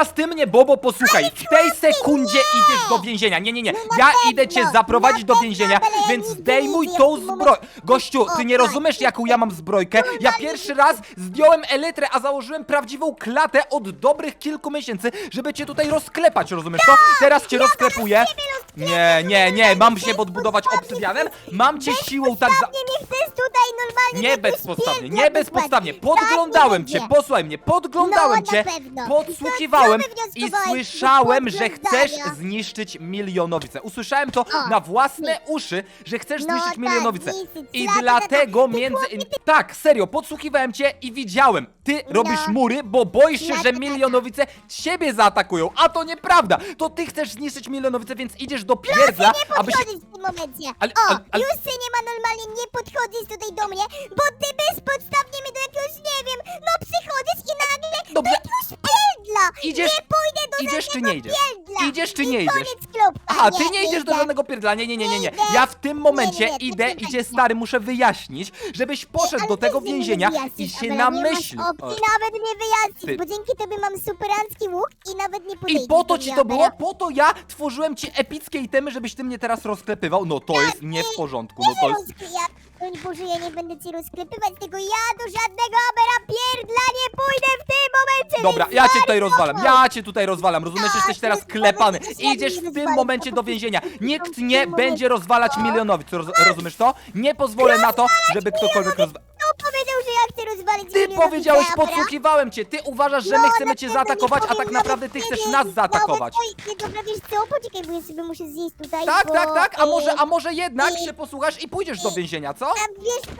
teraz ty mnie, Bobo, posłuchaj. W tej sekundzie idziesz do więzienia. Nie, nie, nie. Ja idę cię zaprowadzić do pewno, więzienia, więc zdejmuj tą zbroję. Gościu, ty nie O, rozumiesz, tak. jaką ja mam zbrojkę? Ja pierwszy raz zdjąłem elytrę, a założyłem prawdziwą klatę od dobrych kilku miesięcy, żeby cię tutaj rozklepać, rozumiesz to? Teraz cię rozklepuję. Nie, nie, nie, mam się podbudować obsydianem. Mam cię siłą tak za... Nie mnie chcesz tutaj normalnie Nie bezpodstawnie, nie bezpodstawnie. wysłać. Podglądałem Tak, cię, nie posłuchaj mnie, podglądałem No, cię, pewno. podsłuchiwałem Co i słyszałem, że chcesz zniszczyć milionowicę. Usłyszałem to O, na własne uszy, że chcesz No zniszczyć tak, milionowicę. I Lata, dlatego. Ty między... chłopie, Tak, serio, podsłuchiwałem cię i widziałem. Ty robisz mury, bo boisz się, że lata. milionowice ciebie zaatakują, a to nieprawda. To ty chcesz zniszczyć milionowicę, więc idziesz do pierdla, nie aby się... podchodzisz w tym momencie. Ale- o, ale- ale- już się nie ma normalnie, nie podchodzisz tutaj do mnie, bo ty czy nie idziesz? pierdla. Idziesz czy I nie idziesz? koniec. Aha, ty nie idziesz do żadnego pierdla, nie, nie, nie, nie, nie. Ja w tym momencie Nie, nie, idę i nie cię idziesz. stary muszę wyjaśnić, żebyś poszedł do tego więzienia i się namyślił. Masz opcji nawet nie wyjaśnić, Ty- bo dzięki tobie mam superancki łuk i nawet nie podejdziesz I po to ci mnie, to było, po to ja tworzyłem ci epickie itemy, żebyś ty mnie teraz rozklepywał. No to jest nie w porządku, no to jest... broń Boże, ja nie będę cię rozklepywać, tego ja do żadnego Abera pierdla nie pójdę w tym momencie! Dobra, więc ja cię tutaj bardzo- rozwalam, ja cię tutaj rozwalam, rozumiesz? Tak, Jesteś teraz klepany. się Idziesz w tym rozwalić, momencie do więzienia. Nikt nie będzie rozwalać milionowic, roz, rozumiesz to? Nie pozwolę na to, żeby ktokolwiek rozwalał. Że ja chcę rozwalić Ty powiedziałeś, Abera? podsłuchiwałem cię. Ty uważasz, że No, my na chcemy cię pewno zaatakować, nie a tak naprawdę ty nie chcesz wiem. nas No, zaatakować. bo to- Dobra, wiesz co, poczekaj, bo ja sobie muszę zjeść tutaj, Tak, bo, tak, tak, a może, a e, może jednak się posłuchasz i pójdziesz do więzienia, co? a wiesz co,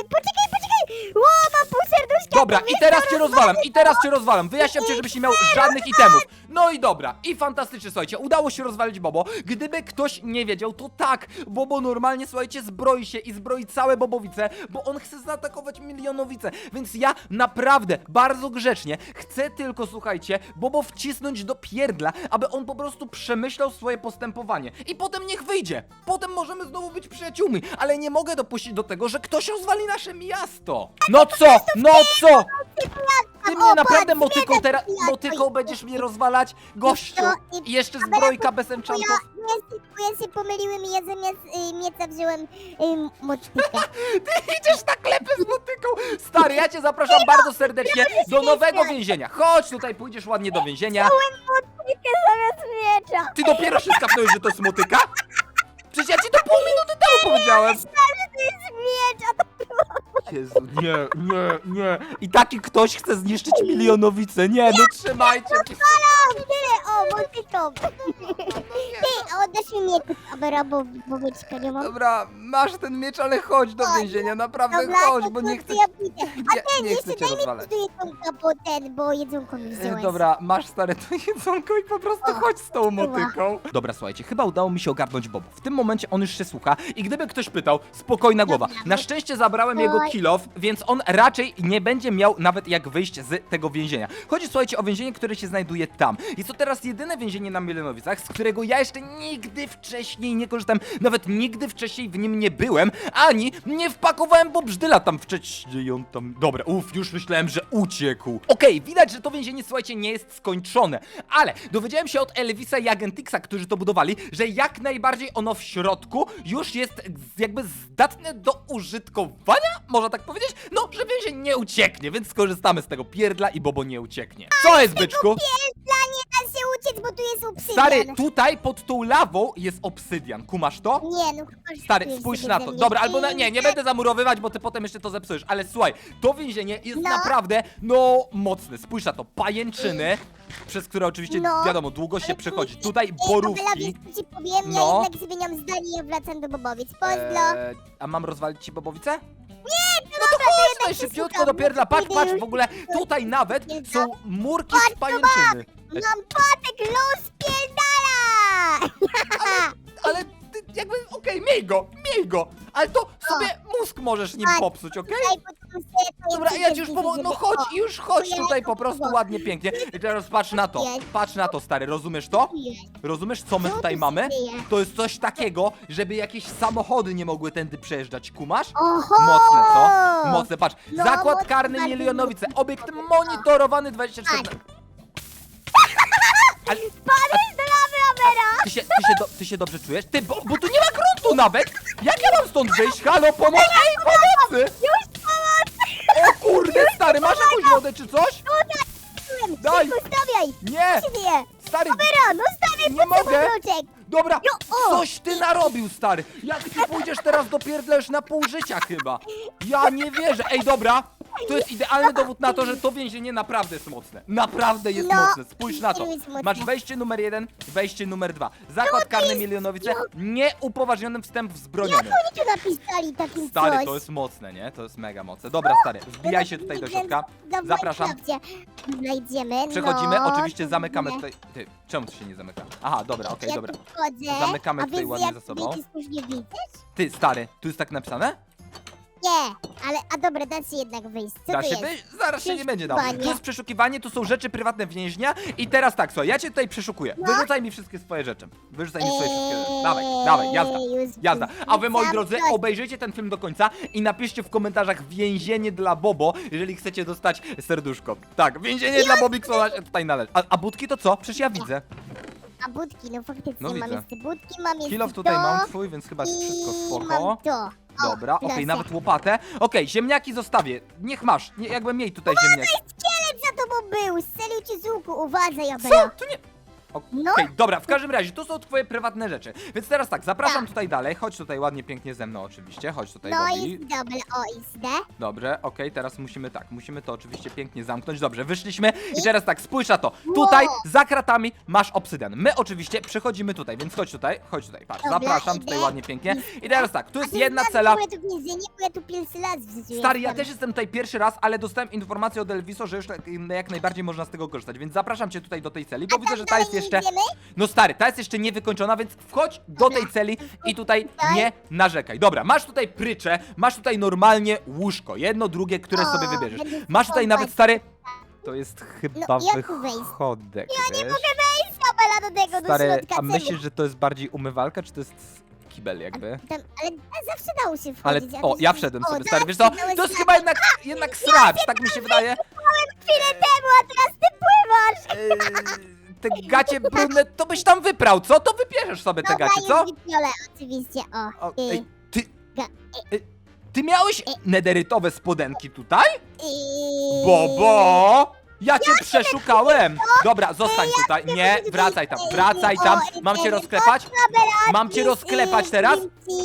e, poczekaj, poczekaj! Ło, mam pół serduszka! Dobra, to i teraz cię rozwalam, i teraz cię rozwalam. Wyjaśniam cię, żebyś nie miał żadnych itemów. No i dobra, i fantastycznie, słuchajcie, udało się rozwalić Bobo. Gdyby ktoś nie wiedział, to tak, Bobo normalnie, słuchajcie, zbroi się i zbroi całe Bobowice, bo on chce zaatakować milionowice. Więc ja naprawdę, bardzo grzecznie, chcę tylko, słuchajcie, Bobo wcisnąć do pierdla, aby on po prostu przemyślał swoje postępowanie. I potem niech wyjdzie. Potem możemy znowu być przyjaciółmi, ale nie mogę dopuścić do tego, że ktoś rozwali nasze miasto. No co? No co? Ty mnie naprawdę motyką teraz, motyką będziesz mnie rozwalać? Gościu! co? I- jeszcze zbrojka bez enchantów. ja, się- ja się pomyliłem i ja zamiast y, mieca wziąłem y, motykę. Ty idziesz na klepy z motyką! Stary, ja cię zapraszam bardzo serdecznie do nowego więzienia. Chodź tutaj, pójdziesz ładnie do więzienia. Wziąłem motykę zamiast miecza. Ty dopiero się skapnąłeś, że to jest motyka? Przecież ja ci to pół minuty temu powiedziałem. Jezu, nie, nie, nie. I taki ktoś chce zniszczyć milionowice. Nie, no trzymajcie. Tyle, o, motyką. Ty, oddasz mi miecz, Abera, bo, bo wieczka nie mam. Dobra, masz ten miecz, ale chodź do więzienia, naprawdę Dobra, chodź, to bo nie chcę... ja pójdę. A Nie- ten, nie jeszcze chcę cię daj mi rozwalać. tu jedzonka, bo ten, bo jedzonko mi E, wziąłeś. Dobra, masz stare to jedzonko i po prostu O, chodź z tą motyką. Dobra, słuchajcie, chyba udało mi się ogarnąć Bobo. W tym momencie on już się słucha i gdyby ktoś pytał, spokojna głowa. Dobra, Na szczęście zabrałem jego Oj. Więc on raczej nie będzie miał nawet jak wyjść z tego więzienia. Chodzi, słuchajcie, o więzienie, które się znajduje tam. Jest to teraz jedyne więzienie na Mielonowicach, z którego ja jeszcze nigdy wcześniej nie korzystałem, nawet nigdy wcześniej w nim nie byłem, ani nie wpakowałem Bobżdyla tam wcześniej, on tam... Dobra, uff, już myślałem, że uciekł. Okej, widać, że to więzienie, słuchajcie, nie jest skończone, ale dowiedziałem się od Elvisa i Agentixa, którzy to budowali, że jak najbardziej ono w środku już jest jakby zdatne do użytkowania, można tak powiedzieć? No, że więzień nie ucieknie, więc skorzystamy z tego pierdla i Bobo nie ucieknie. Co jest, byczku? Pierdla, nie da się uciec, bo tu jest obsydian. Stary, tutaj pod tą lawą jest obsydian, kumasz to? Nie, no chyba, że Stary, spójrz na to. Dobra, albo na, nie, nie będę zamurowywać, bo ty potem jeszcze to zepsujesz. Ale słuchaj, to więzienie jest No. naprawdę, no, mocne. Spójrz na to. Pajęczyny, przez które oczywiście, No. wiadomo, długo się przechodzi. tu- Tutaj borówki. ci powiem? No. Ja jednak zmieniam zdanie i wracam do Bobowic. Pozdro. Eee, a mam rozwalić ci bobowice? Tutaj szybciutko do pierdla. Patrz, patrz, w ogóle tutaj nawet są murki z pajęczyny. Mam patek, luz, pierdala! Ale jakby, okej, miej go, miej go. Ale to sobie mózg możesz nim popsuć, okej? Dobra, ja ci już pomogę. No chodź, już chodź tutaj po prostu ładnie, pięknie. I teraz patrz na to. Patrz na to, stary, rozumiesz to? Rozumiesz, co my tutaj tu mamy? To jest coś takiego, żeby jakieś samochody nie mogły tędy przejeżdżać, kumasz? Oho! Mocne, co? Mocne, patrz. No, Zakład karny Milionowice. Obiekt monitorowany 24 Patrz. na... Ale, Amera! Ty się, ty, się do, ty się dobrze czujesz? Ty, bo, bo tu nie ma gruntu nawet! Jak ja mam stąd wyjść? Halo, pomoc! Ej, pomocy! Już! O kurde, stary, masz jakąś wodę czy coś? Daj. Szybko, stawiaj! Nie! Dzieje? Stary, Amera, no stawiaj Nie pod sobą mogę. dobra, No, o. coś ty narobił, stary! Jak ty pójdziesz teraz, dopierdlesz na pół życia chyba! Ja nie wierzę! Ej, dobra! To jest idealny dowód na to, że to więzienie naprawdę jest mocne. Naprawdę jest No, mocne. Spójrz na to. jest mocne. Masz wejście numer jeden, wejście numer dwa. Zakład karny Milionowice, nieupoważniony wstęp wzbroniony. Oni tu napisali takim Stary, coś. to jest mocne, nie? To jest mega mocne. Dobra, stary, wbijaj się tutaj do środka. Zapraszam. Znajdziemy, Przechodzimy, no, oczywiście zamykamy tutaj. Ty, czemu to się nie zamyka? Aha, dobra, okej, ja dobra. tu wchodzę, Zamykamy a tutaj ładnie za sobą. nie? Ty, stary, tu jest tak napisane? Nie, ale, a dobra, da się jednak wyjść. Co da to się jest? Zaraz się nie będzie dało. Przeszukiwanie. Tu jest przeszukiwanie, tu są rzeczy prywatne więźnia i teraz tak, słuchaj, ja cię tutaj przeszukuję. No. Wyrzucaj mi wszystkie swoje rzeczy. Wyrzucaj mi swoje wszystkie rzeczy. Eee, Dawaj, dawaj, jazda. już Jazda. A wy, moi wrzucam drodzy, coś. obejrzyjcie ten film do końca i napiszcie w komentarzach więzienie dla Bobo, jeżeli chcecie dostać serduszko. Tak, więzienie dla Bobiksona się tutaj należy. A, a budki to co? Przecież ja widzę. A budki, no faktycznie No mam widzę. jeszcze budki, mam jeszcze Kilof tutaj to mam twój, więc chyba jest wszystko i spoko. mam to. Dobra, okej, nawet łopatę. Okej, ziemniaki zostawię. Niech masz. Nie, jakby miej tutaj ziemniaki. Szkielet za tobą był, strzelił ci z łuku, uważaj, Co? Abela. Tu nie... Okej, No. dobra, w każdym razie, to są twoje prywatne rzeczy. Więc teraz tak, zapraszam Tak. tutaj dalej. Chodź tutaj ładnie, pięknie ze mną oczywiście. Chodź tutaj, No Bobby. i dobra, o, idę. Dobrze, okej, teraz musimy tak, musimy to oczywiście pięknie zamknąć. Dobrze, wyszliśmy i teraz tak, spójrz na to. Tutaj Wow. za kratami masz obsydian. My oczywiście przechodzimy tutaj, więc chodź tutaj, chodź tutaj, patrz, Dobra, zapraszam idę. tutaj ładnie, pięknie. I teraz tak, tu jest jedna cela. w to więzienie, bo ja tu pierwszy raz w życiu Stary, ja też jestem tutaj pierwszy raz, ale dostałem informację od Elviso, że już tak, jak najbardziej można z tego korzystać, więc zapraszam cię tutaj do tej celi, bo widzę, że ta jest dalej jeszcze... idziemy? No stary, ta jest jeszcze niewykończona, więc wchodź do tej celi i tutaj nie narzekaj. Dobra, masz tutaj pryczę, masz tutaj normalnie łóżko, jedno, drugie, które O, sobie wybierzesz. będę Masz tutaj nawet stary... To jest chyba No, jak tu wejść? wychodek, Ja nie wiesz? mogę wejść, Abela, do tego, do Stary, środka a celi. myślisz, że to jest bardziej umywalka, czy to jest kibel jakby? Tam, ale zawsze dało się Ale, wchodzić. o, ja nie- wszedłem o, sobie, stary, wiesz co? To jest chyba jednak, jednak sracz, tak mi się wydaje. chwilę temu, a teraz ty pływasz! Eee, te gacie brudne, to byś tam wyprał, co? To wypierzesz sobie te Dobra, gacie, co? wypiolę, oczywiście, o. O, y, ej, ty, ga, e, ty miałeś nederytowe spodenki tutaj? y, Bobo! Ja cię przeszukałem! Dobra, zostań tutaj. Nie, wracaj tam, wracaj tam. Mam cię rozklepać? Mam cię rozklepać teraz?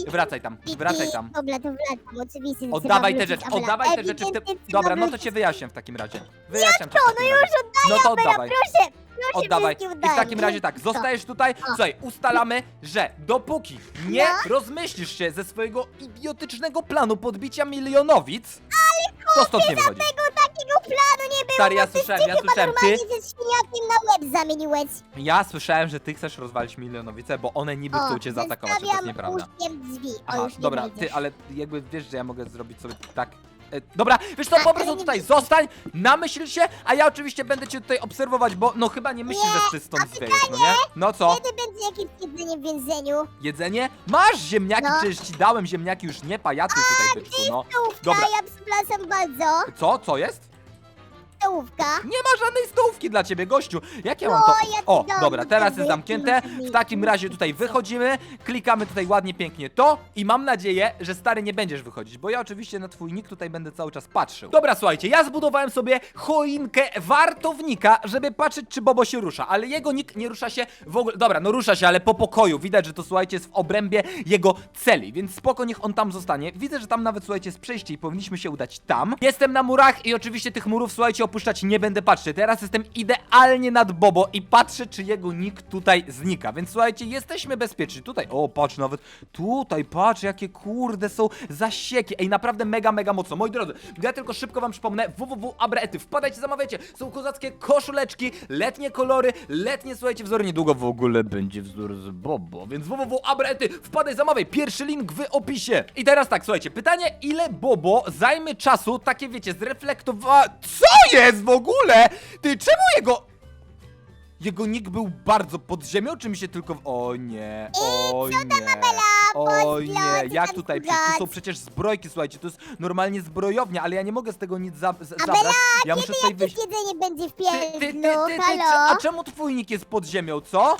Wracaj tam, wracaj tam. Dobra, to wracam, oczywiście. Oddawaj te wrócić, rzeczy, Abela. oddawaj te rzeczy w. Ewidentnie Dobra, no to cię wyjaśnię w takim razie. Wyjaśniam cię w no takim już razie. oddaję, No to Abela, oddawaj. proszę, Oddawaj. I w takim razie tak, zostajesz tutaj. Słuchaj, ustalamy, że dopóki nie No. rozmyślisz się ze swojego idiotycznego planu podbicia milionowic, to stąd nie wychodzisz. Tego takiego planu nie było, Stary, ja bo ty słyszałem, ja chyba słyszałem, ty- normalnie ze świniakiem na łeb zamieniłeś. Ja słyszałem, że ty chcesz rozwalić milionowice, bo one niby chcą cię zaatakować, a to jest nieprawda. drzwi. O, Aha, już nie dobra, wejdziesz. ty, ale jakby wiesz, że ja mogę zrobić sobie tak. E, dobra, wiesz co, po prostu tutaj zostań, namyśl się, a ja oczywiście będę cię tutaj obserwować, bo no chyba nie myślisz, że ty stąd zwiejesz, no nie? No co? Kiedy będzie jakieś jedzenie w więzieniu? Jedzenie? Masz ziemniaki, No. przecież ci dałem ziemniaki, już nie pajacuj tutaj, byczku, no. Stołówka, Dobra. ja przepraszam bardzo. Co? Co jest? Stołówka. Nie ma żadnej stołówki dla ciebie, gościu. Jak ja mam No, to... ja ci O, dam dobra, teraz jest zamknięte. masz W takim razie tutaj wychodzimy, klikamy tutaj ładnie, pięknie to i mam nadzieję, że stary nie będziesz wychodzić, bo ja oczywiście na twój nick tutaj będę cały czas patrzył. Dobra, słuchajcie, ja zbudowałem sobie choinkę wartownika, żeby patrzeć, czy Bobo się rusza, ale jego nick nie rusza się w ogóle... Dobra, no rusza się, ale po pokoju. Widać, że to, słuchajcie, jest w obrębie jego celi, więc spoko, niech on tam zostanie. Widzę, że tam nawet, słuchajcie, jest przejście i powinniśmy się udać tam. Jestem na murach i oczywiście tych murów, słuchajcie, opuszczać nie będę patrzeć. Teraz jestem idealnie nad Bobo i patrzę, czy jego nick tutaj znika. Więc słuchajcie, jesteśmy bezpieczni. Tutaj, o, patrz nawet, tutaj, patrz, jakie kurde są zasieki. Ej, naprawdę mega, mega mocno. Moi drodzy, ja tylko szybko wam przypomnę, www.abrety, wpadajcie, zamawiajcie. Są kozackie koszuleczki, letnie kolory, letnie, słuchajcie, wzory. Niedługo w ogóle będzie wzór z Bobo, więc www.abrety, wpadaj, zamawiaj. Pierwszy link w opisie. I teraz tak, słuchajcie, pytanie, ile Bobo zajmie czasu, takie wiecie, zreflektowa... Co jest w ogóle? Ty, czemu jego... Jego nick był bardzo pod ziemią, czy mi się tylko... w- O nie, o nie. O nie, jak tutaj? Przecież tu są przecież zbrojki, słuchajcie, to jest normalnie zbrojownia, ale ja nie mogę z tego nic za z- Abela, zabrać. Ja muszę kiedy tutaj jakieś wyjść. jedzenie będzie w Ty, ty, ty, ty, ty, Halo? a czemu twój nick jest pod ziemią, co?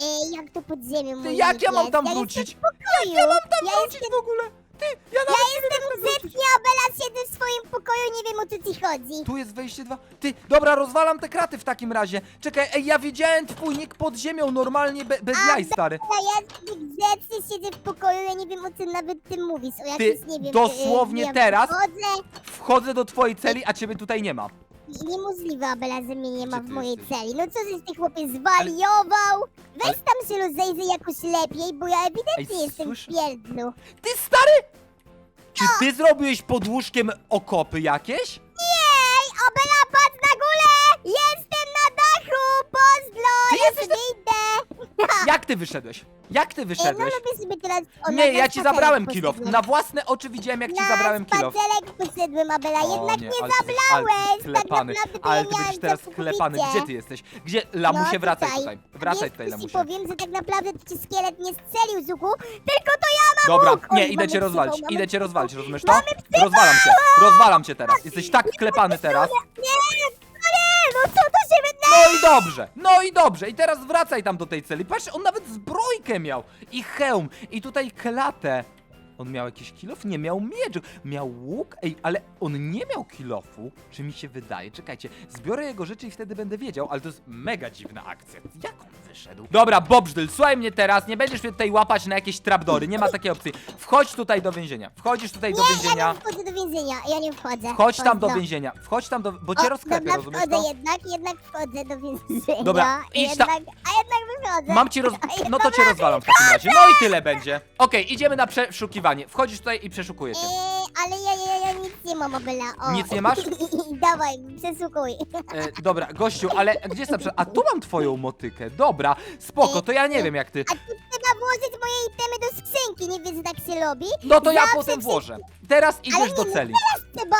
Ej, jak to pod ziemią mój jak nick ja mam jest? tam wrócić? Pokoju. Ja mam tam wrócić w ogóle? Ty, ja ja nawet nie wiem, jestem jak tam wrócić. grzeczna, Abela siedzę w swoim pokoju, nie wiem o co ci chodzi. Tu jest wejście dwa. Ty, dobra, rozwalam te kraty w takim razie. Czekaj, ej, ja widziałem twój nick pod ziemią, normalnie, be, bez A, jaj, stary. Ja, ja grzecznie siedzę w pokoju, ja nie wiem o czym nawet ty mówisz, o Ty, jakimś, nie wiem... dosłownie e, ja teraz? Wchodzę, Wchodzę do twojej celi, a ciebie tutaj nie ma. Niemożliwe, Abela, że mnie nie ma Gdzie w ty mojej jesteś? celi. No co żeś ty chłopie zwariował? Weź Ale- tam się rozejrzyj jakoś lepiej, bo ja ewidentnie Ej, jestem słyszę- w pierdlu. Ty, stary! Czy ty zrobiłeś pod łóżkiem okopy jakieś? Ej, Abela, patrz na górę! Jestem na dachu! Pozdro! Ty ja jesteś idę! Jak ty wyszedłeś? Jak ty Ej, no wyszedłeś? lubię sobie teraz... o, Nie, na- ja na ci spacerek zabrałem poszedłem. Na własne oczy widziałem, jak ci Na zabrałem kilof. spacerek poszedłem, Abela, jednak nie, nie, ale ty jesteś- ale ty zabrałeś! jesteś Tak klepany, naprawdę to ale ja ty będziesz teraz klepany. Gdzie ty jesteś? Gdzie? Lamusie, No, wracaj tutaj. Wracaj tutaj, ci lamusie. powiem, że tak naprawdę to ci szkielet nie strzelił z łuku, tylko to ja mam Dobra, łuk! Oj, nie, idę mamy cię rozwalić, mamy idę cię psychą. rozwalić, rozumiesz to? Rozwalam cię, rozwalam cię teraz. Jesteś tak klepany teraz. Nie, No i dobrze, no i dobrze. I teraz wracaj tam do tej celi. Patrz, on nawet zbrojkę miał. I hełm, i tutaj klatę. On miał jakiś kilof? Nie, miał miecz. Miał łuk? Ej, ale on nie miał kilofu. Czy mi się wydaje? Czekajcie, zbiorę jego rzeczy i wtedy będę wiedział, ale to jest mega dziwna akcja. Jak on wyszedł? Dobra, Bobżdyl, słuchaj mnie teraz, nie będziesz mnie tutaj łapać na jakieś trapdory, nie ma takiej opcji. Wchodź tutaj do więzienia, wchodzisz tutaj do Nie, ja więzienia. nie wchodzę do więzienia, ja nie wchodzę. Wchodź tam do Pozdro. więzienia, wchodź tam do... bo cię rozklepię, dobra, rozumiesz wchodzę to? jednak, jednak wchodzę do więzienia. Dobra, idź tam. jednak, A jednak wychodzę. Mam ci roz... A No to cię rozwalam w takim razie. No i tyle będzie. Okej, idziemy na przeszukiwanie. Wchodzisz tutaj i przeszukuję cię. Eee, ale ja, ja, ja nic nie mam, Abela. O. Nic nie masz? Dawaj, przesłuchuj. E, dobra, gościu, ale gdzie jest ta prze... A tu mam twoją motykę. Dobra, spoko, to ja nie wiem jak ty. A tu trzeba włożyć moje itemy do skrzynki, nie wiesz, że tak się robi? No to ja Zawsze potem włożę. Teraz idziesz do nie,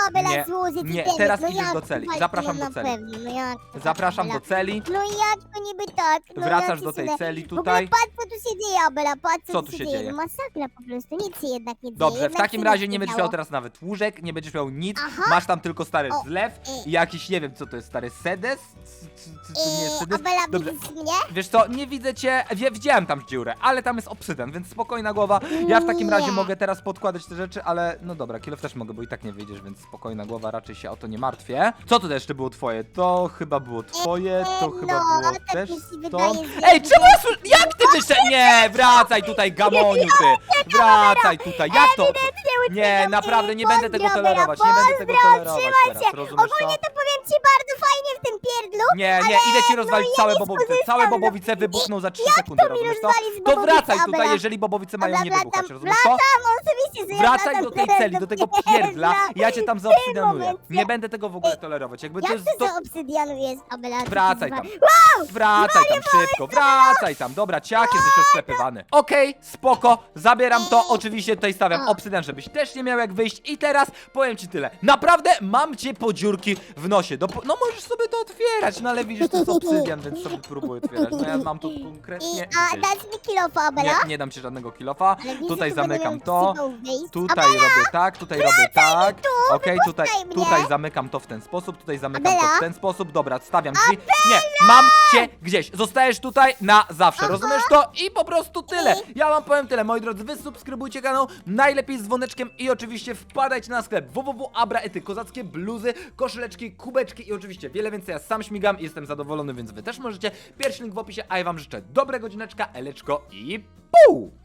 Abela, Nie, złożyć nie, teraz no idziesz jak do celi. Zapraszam no do celi. Na pewno, no jak to Zapraszam do celi. No jak to niby tak? No Wracasz do tej celi tutaj. W ogóle patrz, co tu się dzieje, Abela, patrz, co, tu się dzieje. Masakra po prostu, nic się jednak nie dzieje. Dobrze, w jednak takim razie nie będziesz miał teraz nawet łóżek, nie będziesz miał nic. Aha. Masz tam tylko stary O, zlew y. i jakiś, nie wiem co to jest, stary sedes? C- c- c- To nie jest sedes? Abela, Dobrze. widzisz mnie? Wiesz co, nie widzę cię, wie, widziałem tam dziurę, ale tam jest obsydian, więc spokojna głowa. Ja w takim razie Nie. mogę teraz podkładać te rzeczy, ale no dobra, kilof też mogę, bo i tak nie wyjdziesz, więc spokojna głowa, raczej się o to nie martwię. Co to jeszcze było twoje? To chyba było twoje, to Eee, chyba no, było tak też mi się że- Ej, czemu ja słyszę, jak ty wyszedł? Nie, wracaj tutaj, gamoniu ty, wracaj tutaj, jak to? Nie, naprawdę, nie będę tego tolerować, nie będę tego tolerować teraz, rozumiesz to? Ogólnie to powiem ci bardzo fajnie w tym pierdlu. Nie, nie, idę ci rozwalić no ja całe bobowice. Całe no. bobowice wybuchną za 3 Jak sekundy, to mi rozumiesz to? rozwalić To bobowice, wracaj tutaj, Abela? jeżeli bobowice mają Dobra, nie wybuchać, wracam, rozumiesz to? wracam, oczywiście, że ja Wracaj wracam do tej teraz celi, do tego pierdla. ja cię tam zaobsydianuję. moment, Nie będę tego w ogóle tolerować, jakby to Jak jest... to To... za obsydianu jest, Abela? Co ty Wracaj zwa- tam. Wracaj tam szybko, wracaj tam. Dobra, ciak, jesteś osklepywany. Okej, spoko, zabieram to. Oczywiście tutaj stawiam obsydian, żebyś też nie miał jak wyjść. I teraz powiem ci tyle. Naprawdę mam cię po dziurki w nosie. Do, no możesz sobie to otwierać, no ale widzisz, to jest obsydian, więc sobie próbuj otwierać. No ja mam tu I, konkretnie... a gdzieś. dasz mi kilofa, Abela? Nie, nie dam ci żadnego kilofa. Ale widzę, Tutaj że będę zamykam miał to. wyjść. Tutaj robię tak, tutaj robię tak. tu, Okej, tutaj, mnie. tutaj zamykam to w ten sposób, tutaj zamykam to Abela? w ten sposób. Dobra, stawiam drzwi. Nie, mam cię gdzieś. Zostajesz tutaj na zawsze, rozumiesz to? I po prostu tyle. Ja wam powiem tyle, moi drodzy. Wy subskrybujcie kanał, najlepiej z dzwoneczkiem i oczywiście wpadajcie na sklep www.abraety, kozackie bluzy, koszuleczki, kubeczki i oczywiście wiele więcej. Ja sam śmigam i jestem zadowolony, więc wy też możecie. Pierwszy link w opisie, a ja wam życzę dobrego godzineczka, eleczko i pół!